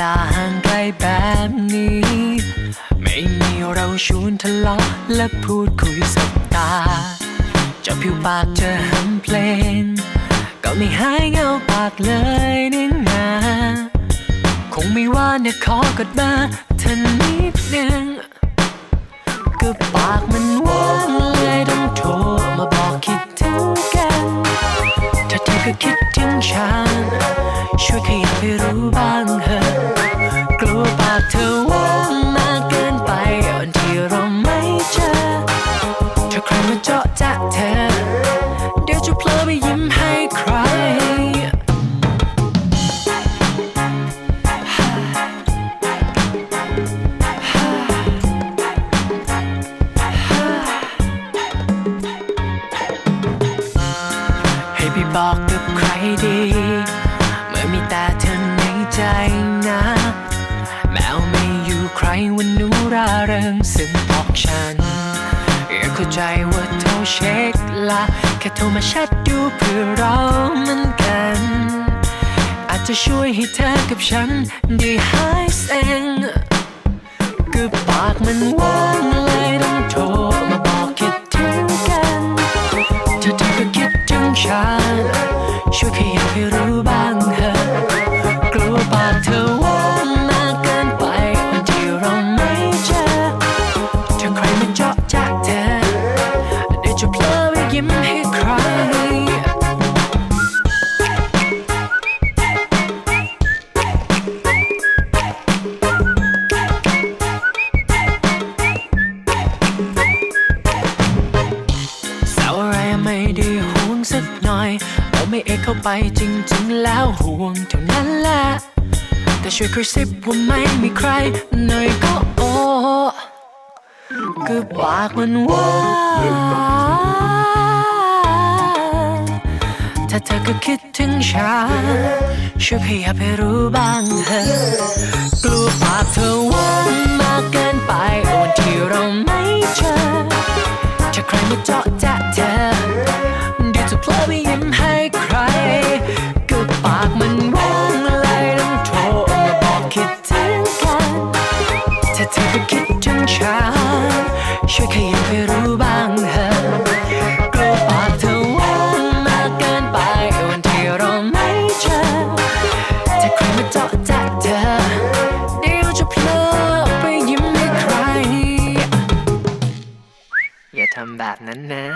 ลาห่างไกลแบบนี้ ไม่มีเราชวนทะเลาะและพูดคุยสบตาจะผิวปากจะหำเพลง ก็ไม่หายเงาปากเลยนี่นาคงไม่ว่าเนี่ยขอกดมาเธอนิดนึงก็ปากมันว่างเลยต้องโทรมาบอกคิดถึงกัน ถ้าเธอก็คิดถึงฉัน ช่วยขยับให้รู้บ้างเถอะกลัวปากเธอว่างมากเกินไปวันที่เราไม่เจอถ้าใครมาเจาะจากเธอ เดี๋ยวจะเพลอไปยิ้มให้ใครให้ไปบอกกับใครดี อมีแต่เธอในใจนะ แมวไม่อยู่ใครวันนูราเริงซึ่งบอกฉันอยากเข้าใจว่าโทรเช็คละแค่โทรมาแชทดูเพื่อเราเหมือนกัน อาจจะช่วยให้เธอกับฉันได้หายเซ็งก็ปากมันว่างเลยต้องโทรมาบอกคิดถึงกันถ้าเธอก็คิดถึงฉัน ช่วยขยับให้รู้ สักหน่อย เราไม่เอกเข้าไปจริง ๆ แล้วห่วงเท่านั้นแหละ แต่ช่วยกระซิบว่าไม่มีใครหน่อยก็โอ้ก็ปากมันว่า ถ้าเธอก็คิดถึงฉันช่วยขยับให้รู้บ้างเถอะ คิดถึงฉันช่วยขยับให้รู้บ้างเถอะกลัวปากเธอว่ามากเกินไปวันที่เราไม่เจอถ้าใครมาเจาะจะเธอเดี๋ยวจะเพลิดไปยิ้มให้ใคร อย่าทำแบบนั้นนะ